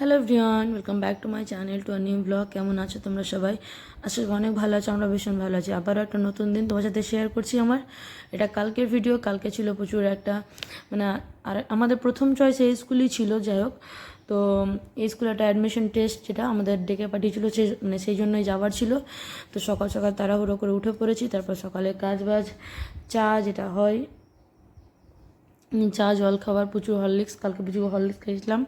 Hello ভিয়ান welcome back to my channel to new blog. কেমন আছো তোমরা সবাই? আসলে অনেক ভালো আছো আমরা ভীষণ ভালো আছি। আবারও একটা নতুন দিন তোমার সাথে শেয়ার করছি আমার। এটা কালকের ভিডিও কালকে ছিল প্রচুর একটা মানে আর আমাদের প্রথম চয়েস এই স্কুলই ছিল, যাই হোক। তো এই স্কুলে একটা অ্যাডমিশন টেস্ট যেটা আমাদের ডেকে পাঠিয়েছিল, সে মানে সেই জন্যই যাওয়ার ছিল। তো সকাল সকাল তাড়াহুড়ো করে উঠে পড়েছি, তারপর সকালে কাজ বাজ চা যেটা হয় চা, জল, খাবার, প্রচুর হরলিক্স, কালকে প্রচুর হরলিক্স খেয়েছিলাম।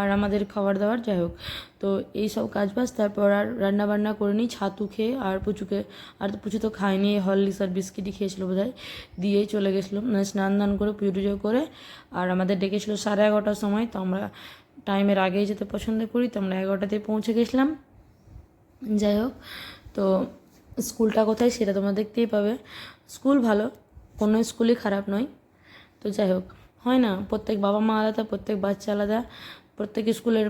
আর আমাদের খাবার দাবার, যাই হোক। তো এই সব কাজ বাজ তারপর আর রান্না বান্না করে নিই, ছাতু খেয়ে, আর পুচুকে, আর তো পুচু তো খায়নি, হরলিক্স আর বিস্কিটই খেয়েছিল বোধহয়। দিয়েই চলে গেছিল মানে স্নান দান করে, পুজো টুজো করে, আর আমাদের ডেকেছিল সাড়ে এগারোটার সময়। তো আমরা টাইমের আগেই যেতে পছন্দ করি, তো আমরা এগারোটাতে পৌঁছে গেছিলাম। যাই হোক, তো স্কুলটা কোথায় সেটা তোমরা দেখতেই পাবে। স্কুল ভালো, কোনো স্কুলই খারাপ নয়। তো যাই হোক, হয় না, প্রত্যেক বাবা মা আলাদা, প্রত্যেক বাচ্চা আলাদা। প্রত্যেক স্কুলের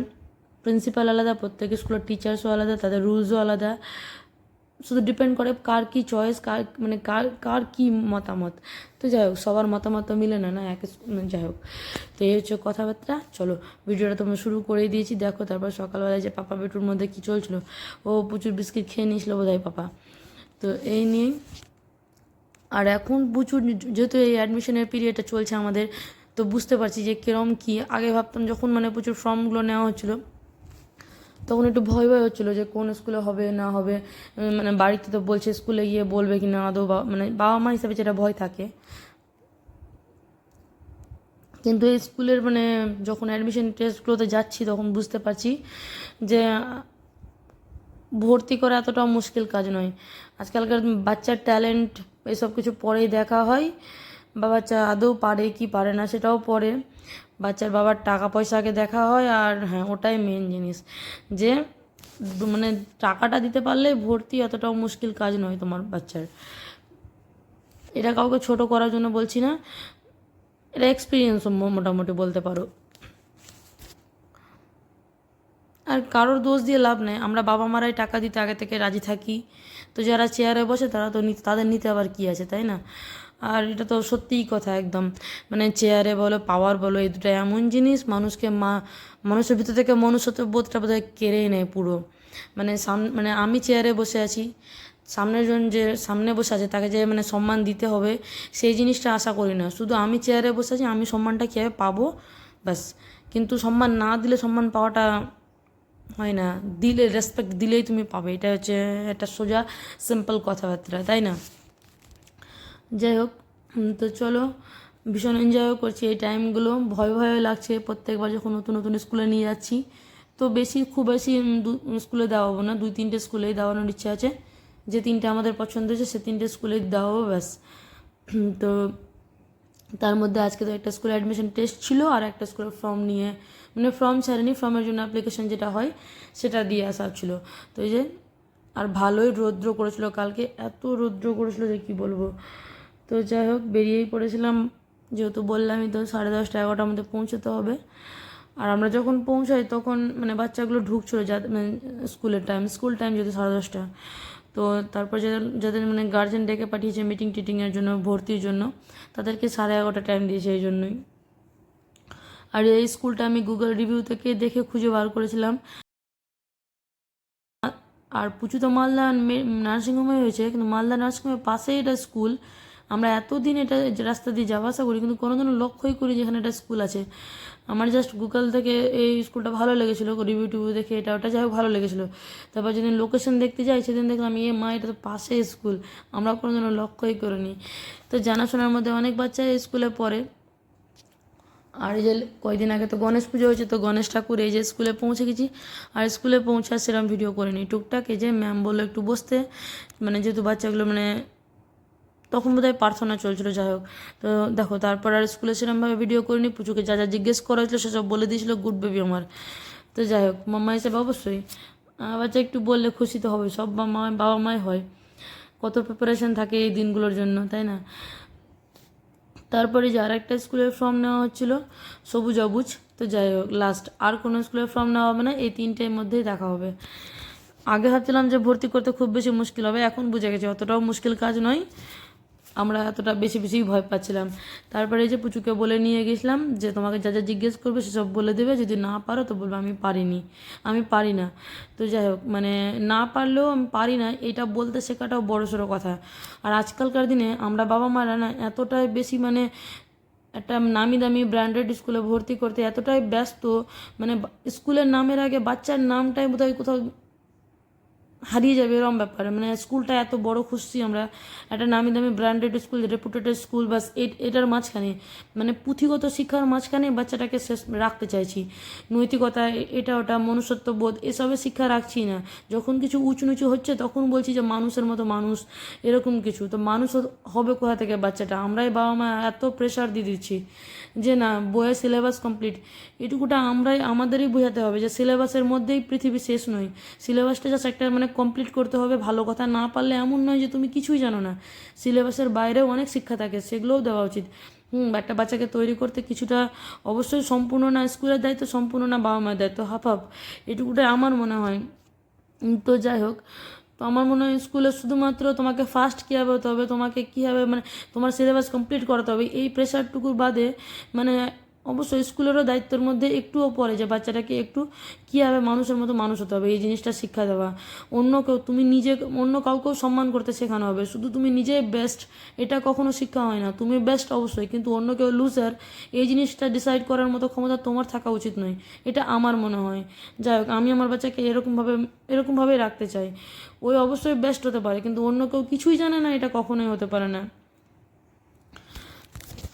প্রিন্সিপাল আলাদা, প্রত্যেক স্কুলের টিচার্সও আলাদা, তাদের রুলসও আলাদা। শুধু ডিপেন্ড করে কার কি চয়েস কার মানে কার কার কি মতামত। তো যাই হোক, সবার মতামত মিলে না না এক যাই হোক। তো এই হচ্ছে কথাবার্তা। চলো, ভিডিওটা তোমরা শুরু করেই দিয়েছি। দেখো, তারপর সকালবেলায় যে পাপা বেটুর মধ্যে কি চলছিল। ও প্রচুর বিস্কিট খেয়ে নিয়েছিল বোধহয় পাপা। তো এই নিয়েই। আর এখন প্রচুর, যেহেতু এই অ্যাডমিশনের পিরিয়ডটা চলছে আমাদের তো বুঝতে পারছি যে কিরম কি। আগে ভাবতাম যখন মানে প্রচুর ফর্মগুলো নেওয়া হচ্ছিল, তখন একটু ভয় ভয় হচ্ছিল যে কোন স্কুলে হবে, না হবে। মানে বাড়িতে তো বলছে স্কুলে গিয়ে বলবে কি না, আদৌ মানে বাবা মা হিসাবে যেটা ভয় থাকে। কিন্তু এই স্কুলের মানে যখন অ্যাডমিশন টেস্টগুলোতে যাচ্ছি, তখন বুঝতে পারছি যে ভর্তি করা এতটাও মুশকিল কাজ নয়। আজকালকার বাচ্চার ট্যালেন্ট এসব কিছু পরেই দেখা হয়। বা বাচ্চা আদৌ পারে কি পারে না সেটাও পরে। বাচ্চার বাবার টাকা পয়সা আগে দেখা হয় আর হ্যাঁ ওটাই মেন জিনিস। যে মানে টাকাটা দিতে পারলে ভর্তি অতটাও মুশকিল কাজ নয় তোমার বাচ্চার। এটা কাউকে ছোট করার জন্য বলছি না। এটা এক্সপিরিয়েন্স মোটামুটি বলতে পারো। আর কারোর দোষ দিয়ে লাভ নেই। আমরা বাবা মারাই টাকা দিতে আগে থেকে রাজি থাকি। তো যারা চেয়ারে বসে তারা তো তাদের নিতে আবার কী আছে, তাই না? আর এটা তো সত্যিই কথা একদম। মানে চেয়ারে বলো পাওয়ার বলো, এই দুটো এমন জিনিস, মানুষকে মা, মানুষের ভিতর থেকে মনুষ্যত্ব বোধটা বোধহয় কেড়েই নেয় পুরো। মানে সাম মানে আমি চেয়ারে বসে আছি, সামনের জন যে সামনে বসে আছে, তাকে যে মানে সম্মান দিতে হবে, সেই জিনিসটা আশা করি না। শুধু আমি চেয়ারে বসে আছি, আমি সম্মানটা কীভাবে পাবো? ব্যাস। কিন্তু সম্মান না দিলে সম্মান পাওয়াটা হয় না। দিলে রেসপেক্ট দিলেই তুমি পাবে। এটা হচ্ছে একটা সোজা সিম্পল কথাবার্তা, তাই না? যাই হোক তো চলো, ভীষণ এনজয়ও করছি এই টাইমগুলো ভয় ভয় লাগছে প্রত্যেকবার যখন নতুন নতুন স্কুলে নিয়ে যাচ্ছি। তো বেশি, খুব বেশি স্কুলে দেওয়াবো না, দুই তিনটে স্কুলেই দেওয়ানোর ইচ্ছা আছে। যে তিনটে আমাদের পছন্দ হয়েছে, সে তিনটে স্কুলেই দেওয়াবো, ব্যাস। তো তার মধ্যে আজকে তো একটা স্কুলে অ্যাডমিশন টেস্ট ছিল আর একটা স্কুলের ফর্ম নিয়ে মানে ফর্ম ছাড়েনি ফর্মের জন্য অ্যাপ্লিকেশন যেটা হয়, সেটা দিয়ে আসা ছিল। তো এই যে, আর ভালোই রৌদ্র করেছিল কালকে, এত রৌদ্র করেছিল যে কী বলব? তো যাই হোক, বেরিয়েই পড়েছিলাম। যেহেতু বললামই তো সাড়ে দশটা এগারোটার মধ্যে পৌঁছতে হবে। আর আমরা যখন পৌঁছাই তখন মানে বাচ্চাগুলো ঢুকছিল যাদের মানে স্কুলের টাইম স্কুল টাইম যেহেতু সাড়ে দশটা। তো তারপর যাদের যাদের মানে গার্জেন ডেকে পাঠিয়েছে মিটিং টিটিংয়ের জন্য, ভর্তির জন্য, তাদেরকে সাড়ে এগারোটা টাইম দিয়েছে এই জন্যই। আর এই স্কুলটা আমি গুগল রিভিউ থেকে দেখে খুঁজে বার করেছিলাম। আর পুচু তো মালদা নার্সিংহোমে হয়েছে, কিন্তু মালদা নার্সিংহোমের পাশেই এটা স্কুল। আমরা এতদিন এটা রাস্তা দিয়ে যাওয়া আসা করি, কিন্তু কোনোদিনও লক্ষ্যই করি যেখানে একটা স্কুল আছে। আমার জাস্ট গুগল থেকে এই স্কুলটা ভালো লেগেছিলো রিভিউ টিভিউ দেখে এটা ওটা যাই হোক ভালো লেগেছিলো। তারপর যেদিন লোকেশন দেখতে যাই, সেদিন দেখলাম, এ মা, এটা তো পাশে স্কুল আমরা কোনোদিনও লক্ষ্যই করিনি। তো জানাশোনার মধ্যে অনেক বাচ্চা এই স্কুলে পড়ে। আর এই যে কয়দিন আগে তো গণেশ পুজো হয়েছে, তো গণেশ ঠাকুর এই যে স্কুলে পৌঁছে গেছি। আর স্কুলে পৌঁছা সেরকম ভিডিও করিনি। টুকটাক এই যে ম্যাম বলল একটু বসতে মানে যেহেতু বাচ্চাগুলো মানে তখন বোধহয় প্রার্থনা চলছিল, যাই হোক। তো দেখো, তারপর আর স্কুলে সেরকমভাবে ভিডিও করিনি, পুচুকে যা যা জিজ্ঞেস করা হয়েছিল সেসব বলে দিয়েছিল গুড বেবি আমার। তো যাই হোক, মাম্মা হিসেবে অবশ্যই। বাচ্চা একটু বললে খুশি তো হবে, সব বাবা মা বাবা মাই হয়। কত প্রিপারেশন থাকে এই দিনগুলোর জন্য, তাই না? তারপরে যে আর একটা স্কুলের ফর্ম নেওয়া হচ্ছিল, সবুজ অবুজ। তো যাই হোক লাস্ট আর কোনো স্কুলের ফর্ম নেওয়া হবে না, এই তিনটের মধ্যেই দেখা হবে। আগে ভাবছিলাম যে ভর্তি করতে খুব বেশি মুশকিল হবে, এখন বুঝে গেছি, অতটাও মুশকিল কাজ নয়। আমরা এতটা বেশি বেশি ভয় পাচ্ছিলাম। তারপরে এই যে পুচুকে বলে নিয়ে গেছিলাম যে, তোমাকে যা যা জিজ্ঞেস করবে, সেসব বলে দেবে। যদি না পারো, তো বলবে, আমি পারিনি। আমি পারি না। তো যাই হোক মানে না পারলেও আমি পারি না, এটা বলতে শেখাটাও বড় সড়ো কথা। আর আজকালকার দিনে আমরা বাবা মারা না এতটাই বেশি মানে একটা নামি দামি ব্র্যান্ডেড স্কুলে ভর্তি করতে এতটাই ব্যস্ত। মানে স্কুলের নামের আগে বাচ্চার নামটাই বোধহয় কোথাও হারিয়ে যাবে, এরকম ব্যাপারে। মানে স্কুলটা এত বড় খুঁজছি আমরা। একটা নামি দামি ব্র্যান্ডেড স্কুল রেপুটেড স্কুল বাস এটার মাঝখানে মানে পুঁথিগত শিক্ষার মাঝখানে বাচ্চাটাকে শেষ, রাখতে চাইছি। নৈতিকতা এটা ওটা, মনুষ্যত্ব বোধ এসবের শিক্ষা রাখছি না। যখন কিছু উঁচু নিচু হচ্ছে, তখন বলছি যে মানুষের মতো মানুষ, এরকম কিছু। তো মানুষ হবে কোথা থেকে বাচ্চাটা? আমরাই বাবা মা এত প্রেশার দিয়ে দিচ্ছি। যে না, বইয়ের সিলেবাস কমপ্লিট এটুকুটা আমরাই, আমাদেরই বোঝাতে হবে যে সিলেবাসের মধ্যেই পৃথিবী শেষ নয়। সিলেবাসটা জাস্ট একটা মানে কমপ্লিট করতে হবে, ভালো কথা না পারলে এমন নয় যে তুমি কিছুই জানো না। সিলেবাসের বাইরেও অনেক শিক্ষা থাকে, সেগুলোও দেওয়া উচিত। হুম, একটা বাচ্চাকে তৈরি করতে কিছুটা অবশ্যই সম্পূর্ণ না, স্কুলের দায়িত্ব সম্পূর্ণ না বাবা মায়ের দায়িত্ব, হাফ হাফ। এটুকুটাই আমার মনে হয়। তো যাই হোক তো আমার মনে হয় স্কুলে শুধুমাত্র তোমাকে ফার্স্ট কীভাবে হতে হবে তোমাকে কীভাবে মানে তোমার সিলেবাস কমপ্লিট করাতে হবে, এই প্রেশারটুকুর বাদে মানে অবশ্যই স্কুলেরও দায়িত্বের মধ্যে একটুও পড়ে যে বাচ্চাটাকে একটু কীভাবে মানুষের মতো মানুষ হতে হবে, এই জিনিসটা শিক্ষা দেওয়া। অন্য কেউ, তুমি নিজে, অন্য কাউকেও সম্মান করতে শেখানো হবে। শুধু তুমি নিজে বেস্ট এটা কখনো শিক্ষা হয় না। তুমি বেস্ট অবশ্যই, কিন্তু অন্য কেউ লুজার এই জিনিসটা ডিসাইড করার মতো ক্ষমতা তোমার থাকা উচিত নয়। এটা আমার মনে হয়। যাই হোক, আমি আমার বাচ্চাকে এরকমভাবে, এরকমভাবেই রাখতে চাই। ওই অবশ্যই বেস্ট হতে পারে, কিন্তু অন্য কেউ কিছুই জানে না, এটা কখনোই হতে পারে না।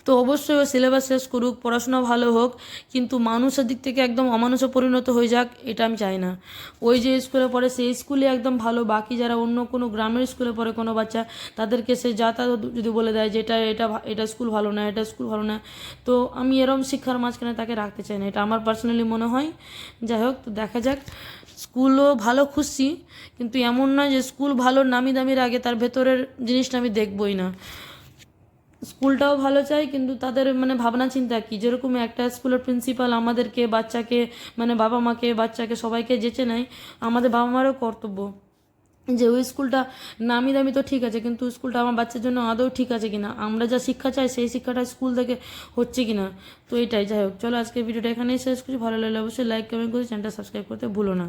তো অবশ্যই ও সিলেবাস শেষ করুক, পড়াশোনা ভালো হোক, কিন্তু মানুষের দিক থেকে একদম অমানুষে পরিণত হয়ে যাক, এটা আমি চাই না। ওই যে স্কুলে পড়ে, সেই স্কুলে একদম ভালো। বাকি যারা অন্য কোনো গ্রামের স্কুলে পড়ে কোনো বাচ্চা, তাদেরকে সে যা তা যদি বলে দেয় যে এটা এটা এটা স্কুল ভালো না, এটা স্কুল ভালো না, তো আমি এরম শিক্ষার মাঝখানে তাকে রাখতে চাই না। এটা আমার পার্সোনালি মনে হয়। যাই হোক, তো দেখা যাক। স্কুলও ভালো খুঁজছি, কিন্তু এমন নয় যে স্কুল ভালো নামি দামির আগে তার ভেতরের জিনিসটা আমি দেখবই না। স্কুলটাও ভালো চাই কিন্তু তাদের মানে ভাবনা চিন্তা কি? যেরকম একটা স্কুলের প্রিন্সিপাল আমাদেরকে, বাচ্চাকে মানে বাবা মাকে বাচ্চাকে সবাইকে যেচে নেয়, আমাদের বাবা মারও কর্তব্য। যে ওই স্কুলটা নামি দামি তো ঠিক আছে, কিন্তু স্কুলটা আমার বাচ্চার জন্য আদৌ ঠিক আছে কিনা? আমরা যা শিক্ষা চাই, সেই শিক্ষাটা স্কুল থেকে হচ্ছে কিনা? তো এটাই, যাই হোক, চলো আজকে ভিডিওটা এখানেই শেষ করছি। ভালো লাগলে অবশ্যই লাইক কমেন্ট করে চ্যানেলটা সাবস্ক্রাইব করতে ভুলো না।